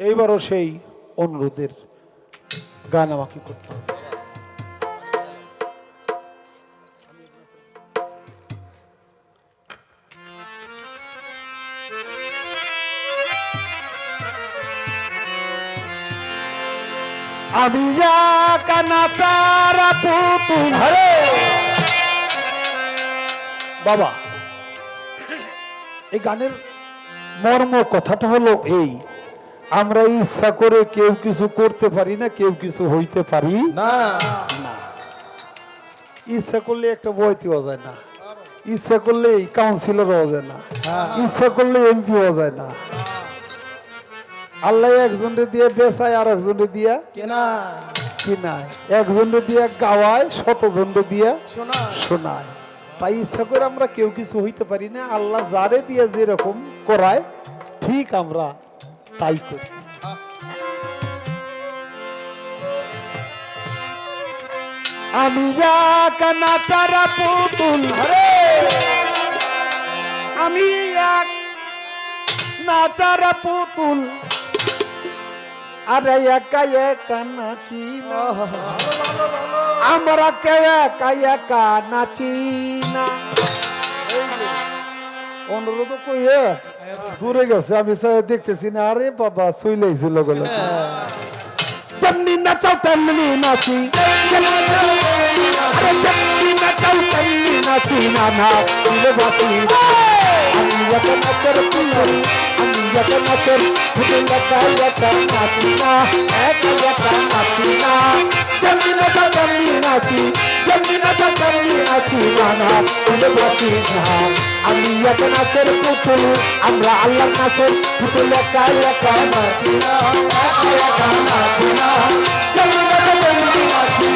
এইবারও সেই অনুরোধের গান আমাকে করতে হবে। আমি হরে বাবা, এই গানের মর্ম কথাটা হলো এই। আমরা ইচ্ছা করে কেউ কিছু করতে পারি না কেউ কিছু হইতে পারি না। ইচ্ছা করলে একটা বইতে হওয়া যায় না। ইচ্ছা করলে কাউন্সিলর হওয়া যায় না। ইচ্ছা করলে এমপি হওয়া যায় না। আল্লাহ একজনরে দিয়ে বেচায় আর একজনরে দিয়া কেনা কিনায় একজনরে দিয়া গাওয়ায় শতজনরে দিয়া শোনায়। তাই ইচ্ছা করে আমরা কেউ কিছু হইতে পারি না। আল্লাহ যারে দিয়ে যেরকম করায় ঠিক আমরা তাই করি। আমি এক নাচারা পুতুল। হরে আমি এক নাচারা পুতুল। আরে একা একা নাচি না। আমরা কে একা একা নাচি না। অনুরোধ কইয়ে দূরে গেছে, আমি দেখতেছি না। আরে বাবা শুইলেছিল গেল যেমনি নাচাও তেমনি নাচি। যেমনি নাচাও তেমনি নাচি না না ছিলে বাঁচি আমি একা নাচের পুতুল আমি একা নাচের পুতুল একা একা নাচি না, একা একা নাচি না। নাচাও তেমনি নাচি না না ছিলে বাঁচি না আমি একা নাচের পুতুল আমরা আল্লাহ নাচের পুতুল একা একা নাচি না একা একা নাচি না তেমনি নাচি যেমনি নাচাও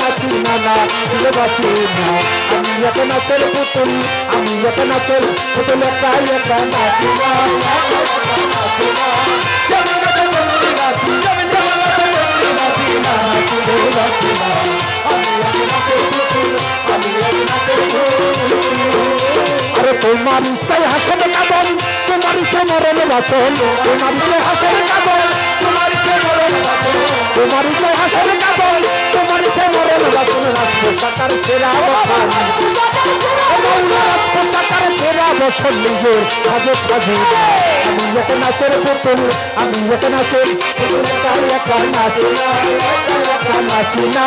নাচি না না ছিলে বাঁচি না আমি একা নাচের পুতুল আমি একা নাচের আরে তোমার ইচ্ছায় হাসবে কাবন তোমার ইচ্ছে মরণে বাঁচন তোমার ইচ্ছে হাসবে কাবন তোমার ইচ্ছে মরণে বাঁচন তোমার ইচ্ছে হাসবে কাবন তোমার বাঁচন রাজপুর সাকার ছেড়া বসন রাজপুর সাকার ছেড়া বসন নিজের সাজে সাজে আমি একা নাচের পুতুল আমি একা নাচের পুতুল একা একা নাচি না একা নাচি না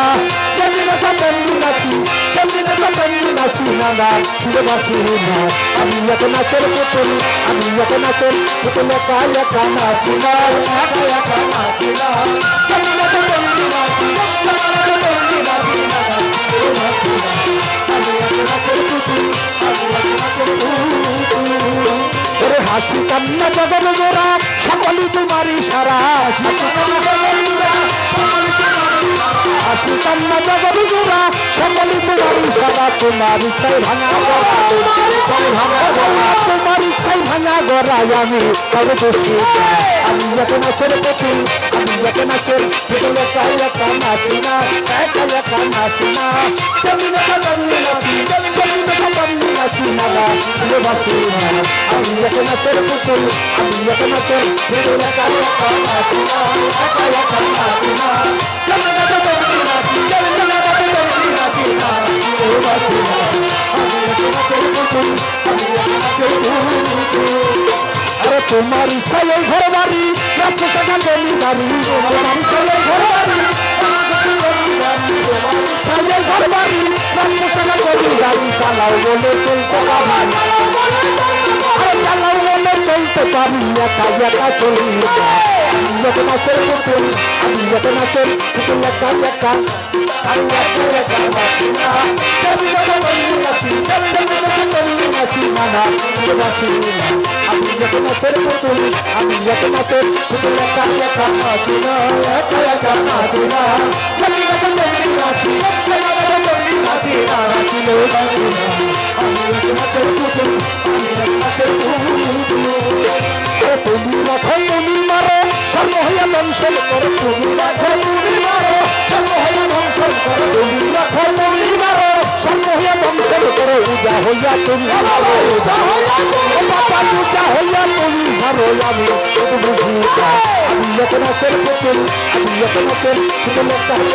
যেমনি নাচা তেমনি নাচি যেমনি নাচা তেমনি নাচি না না ছিঁড়ে বাঁচি না আমি একা নাচের পুতুল আমি একা নাচের পুতুল একা একা নাচি না একা একা নাচি না যেমনি নাচা তেমনি নাচি যেমনি নাচা তেমনি নাচি না না হাসি কান্না জগৎ জোড়া সকলই তোমারই সারা। হাসি কান্না জগৎ জোড়া সকলই তোমারই সারা তোমার ইচ্ছাই ভাঙা গড়া তোমার ইচ্ছায় ভাঙা গড়া তোমার ইচ্ছায় ভাঙা গড়াই আমি তবে দোষী। আমি যাকে নাচের প্রতি আমি যাকে নাচের একা নাচি না, একা নাচি না। নাচি আমি আমি নাচি না ছিলে বাসি না আমি একে আমি আরে তোমার ইচ্ছায় ঘর বাড়ি রাত্রে সেখান জমি বাড়ি তোমার ইচ্ছায় ঘর বাড়ি সেখান সাইলে ঘর বাড়ি রামকৃষ্ণ কবি গাড়ি চালাও বলে চলতে পারি। চালাও বলে চলতে পারি, একা একা চলি যত মাসের পুতুল আমি যত মাসের পুতুল একা একা। আমি একা একা নাচি না। আমি যত বলি নাচি বলি নাচি না আমি নাচি না আমি যত মাসের পুতুল, আমি যত মাসের পুতুল একা একা নাচি না। একা একা না। দংশন করো তুমি হইয়া তুমি তুমি বাবা তুমি মারো আমি শুধু বুঝি একটা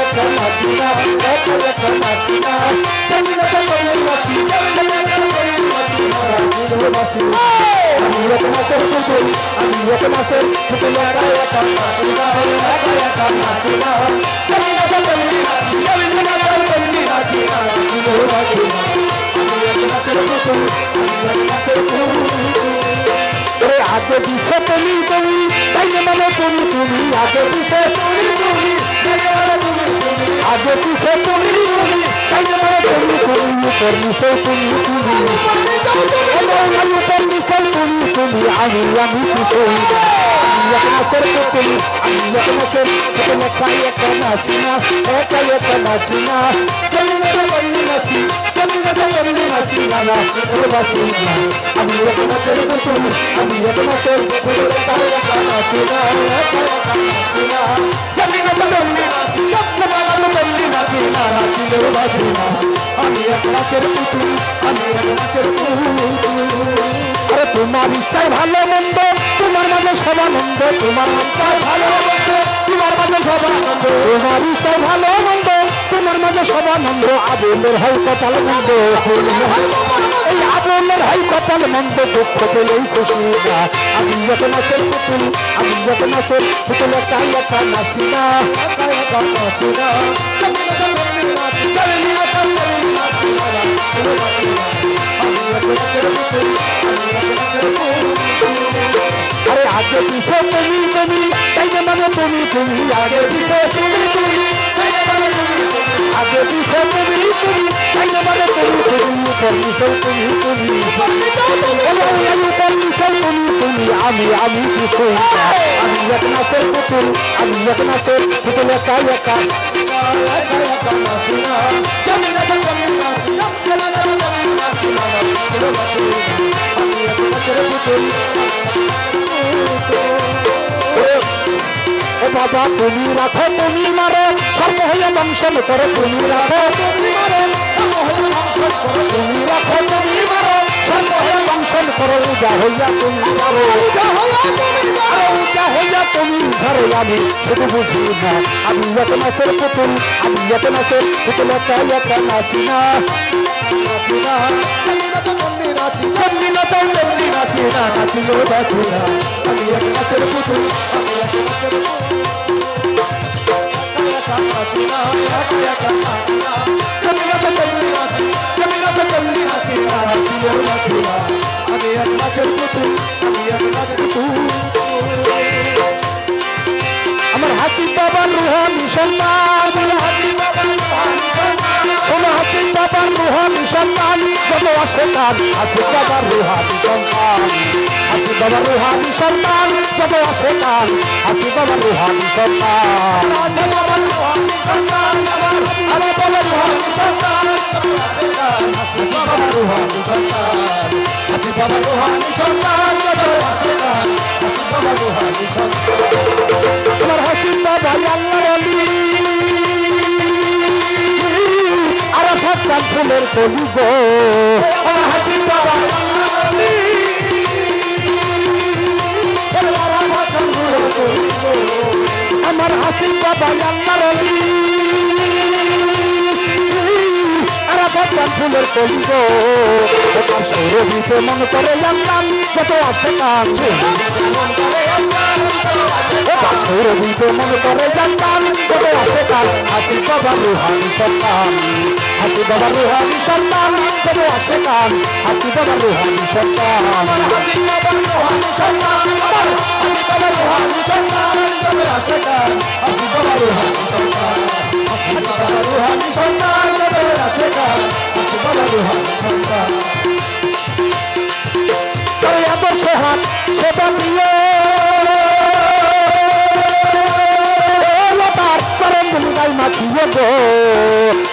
একটা নাচি না একটা একটা নাচি না তুমি যত বলি নাচি আমি আগে দিছে তুমি তুমি, তাই মানে তুমি তুমি। আগে যে মানে তুমি তুমি। আগে দিছে তুমি তুমি মানে তুমি তুমি আমি দিছে তুমি তুমি আমি আমি কিছু আমি এক মাসের পুতুল আমি এক মাসের পুতুল একা একা নাচি না একা একা নাচি না তুমি যত বললি নাচি তুমি যত বললি নাচি না না ছোট বাসি না আমি এক মাসের পুতুল আমি এক মাসের পুতুল একা আমি এক আরে তোমার ইচ্ছায় ভালো মন্দ, তোমার মাঝে সবানন্দ তোমার ইচ্ছায় ভালো মন্দ তোমার মাঝে সবানন্দ তোমার ইচ্ছায় ভালো মন্দ তোমার মাঝে সবানন্দ আগুনের হয় কপাল মন্দ আগুনের হয় কপাল মন্দ, দুঃখ পেলেই খুশি না। আমি যত নাচের পুতুল, আমি যত নাচের পুতুল, একা একা নাচি না, একা একা নাচি না। আরে আগে পিছে, তুমি তুমি তাই মানে তুমি তুমি, আগে পিছে তুমি তুমি আগে পিছে তুমি তুমি যে মানে তুমি তুমি উপর পিছে তুমি তুমি। আমি উপর পিছে তুমি তুমি, আমি আমি পিছে আমি এক নাচের পুতুল, আমি এক নাচের পুতুল একা একা। একা একা ও বাবা, তুমি রাখো, তুমি মারো। সর্ব হইয়া দংশন করো, তুমি রাখো। তুমি মারো তুমি রাখো, তুমি মারো। সর্ব হইয়া দংশন করো, উজা হইয়া তুমি মারো। উজা হইয়া তুমি ধরো আমি শুধু বুঝি না। আমি যত মাসের পুতুল, আমি যত মাসের পুতুল, একা একা নাচি না। নাচি না। চন্ডি নাচি চন্ডি নাচাও নাচি না। নাচিলেও নাচি না। আমি এক মাসের পুতুল, আমি এক মাসের পুতুল। আমার হাসি বাবার রুহানি সন্তান শোনো হাসি বাবার রুহানি সন্তান যত আসে তার হাসি বাবার রুহানি সন্তান হাসি বাবার রুহানি সন্তান যত আসে তার হাসি বাবার রুহানি সন্তান। হাসি বাবার রুহানি সন্তান আমার বাবার রুহানি সন্তান হাসি বাবার রুহানি সন্তান। হাসি বাবার রুহানি সন্তান যত বাবার রুহানি সন্তান। আমার হাসিন বাবা আল্লাহর অলি। আরাফাত চাঁদ ফুলের কলি গো আমার হাসিন ফুলের কলিগ তার সৌরভীতে মন করে জানতাম যত আসে কান তার সৌরভীতে মন করে জানতাম যত আসে কান হাসি বাবা রুহানি সন্তান হাসি বাবা রুহানি সন্তান যত আসে কান হাসি বাবা রুহানি সন্তান হাসি বাবা রুহানি সন্তান হাসি বাবা রুহানি সন্তান রুহানি সন্তান রুহানি সন্তান তাই আদর্শ হাত প্রিয় তার চরণ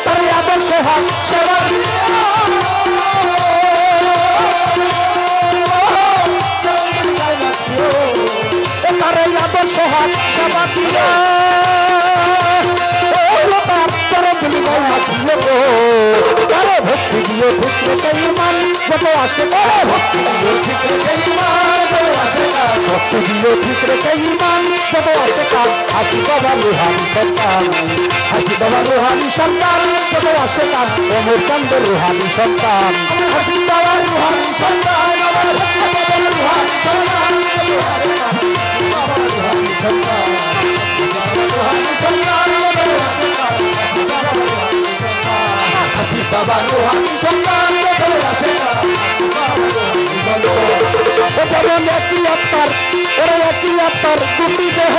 তাই আদর্শ হাত সেটা তারে ভক্তি দিয়ে পুত্র সেই মান যত আসে তারে ভক্তি দিয়ে রেখে ইমান যত আসে ভক্তি দিয়ে রেখে ইমান যত আসে তার হাসি বাবা রুহানি সন্তান। হাসি বাবা রুহানি সন্তান, যত আসে তার অমর চন্দ্র রুহানি সন্তান। হাসি বাবা রুহানি সন্তান সন্তান সন্তান। সন্তান বাবা রুহানি সন্তান যত আসে ও যেমন একই আত্মার ওরা একই আত্মার দুটি দেহ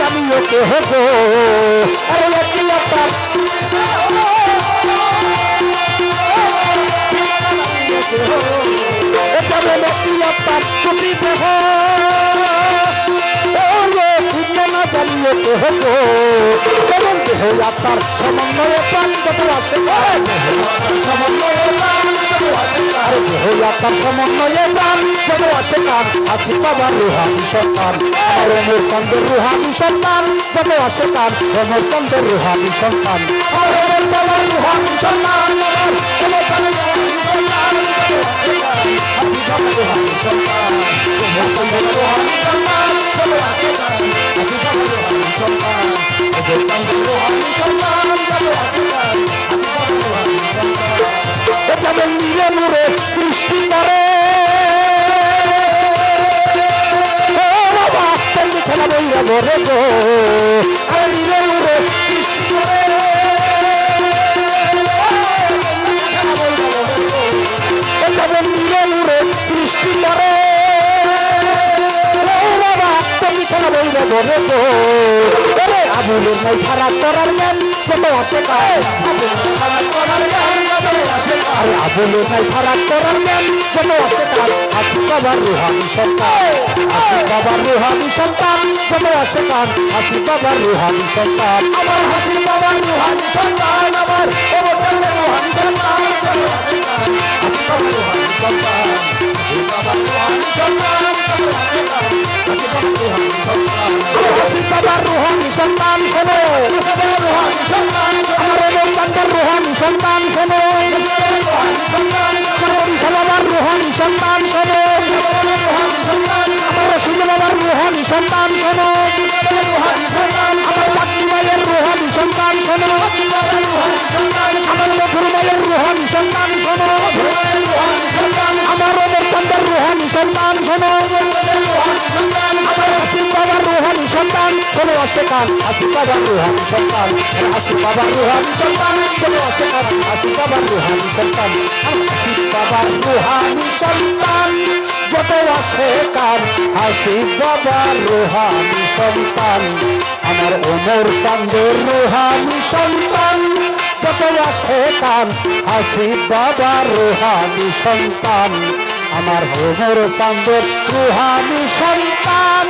জানিও কেহ গো আরে একই আত্মার যেমন একই আত্মার দুটি দেহ ভিন্ন না জানিও কেহ গো যেমন দেহ। আত্মার সমন্বয়ে প্রাণ যত আসে সমন্বয়ে দেহ। আত্মার সমন্বয়ে প্রাণ আসে কান আসি বাবার রুহানি সন্তান। আমার অমর চন্দ্রের রুহানি সন্তান যত আসে কান অমর চন্দ্রের রুহানি সন্তান। রুহানি সন্তান নিরে মুরে সৃষ্টি করে বাবা খেলা বইয়া ধরে গো আরে নিরে মুরে আবুলের নাই খারাপ করার জ্ঞান যত আসে আসে কায় আবুলের নাই খারাপ করার জ্ঞান যত আসে কায় আসি বাবার রুহানি সন্তান আসি বাবার রুহানি সন্তান যত আসে কায় আসি বাবার রুহানি সন্তান আমার হাসি বাবার রুহানি সন্তান আমার অবসরের রুহানি সন্তান আসি বাবার রুহানি সন্তান বাবার রুহানি সন্তান বাবার রুহানি সন্তান শোনো। আমার অবতার রুহানি সন্তান শোনো। আমার বরিশাল বাবার রুহানি সন্তান শোনো। আমার রসুল বাবার রুহানি সন্তান শোনো। আমার পাত্রী মায়ের রুহানি সন্তান শোনো। আমার মধুর মায়ের রুহানি সন্তান শোনো। শোনো অশেখান হাসি বাবার রুহানি সন্তান হাসি বাবার রুহানি সন্তান শোনো অশেখান হাসি বাবার রুহানি সন্তান হাসি বাবার রুহানি সন্তান যত অশেখান হাসি বাবার রুহানি সন্তান আমার ওমর চান্দের রুহানি সন্তান যত অশেখান হাসি বাবার রুহানি সন্তান আমার হোমর চান্দের রুহানি সন্তান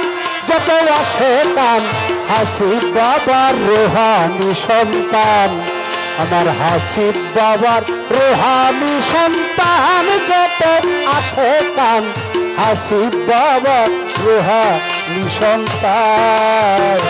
যত আছে কান হাসি বাবার রোহানি সন্তান। আমার হাসি বাবার রোহানি সন্তান যত আসে কান হাসি বাবার রোহানি সন্তান।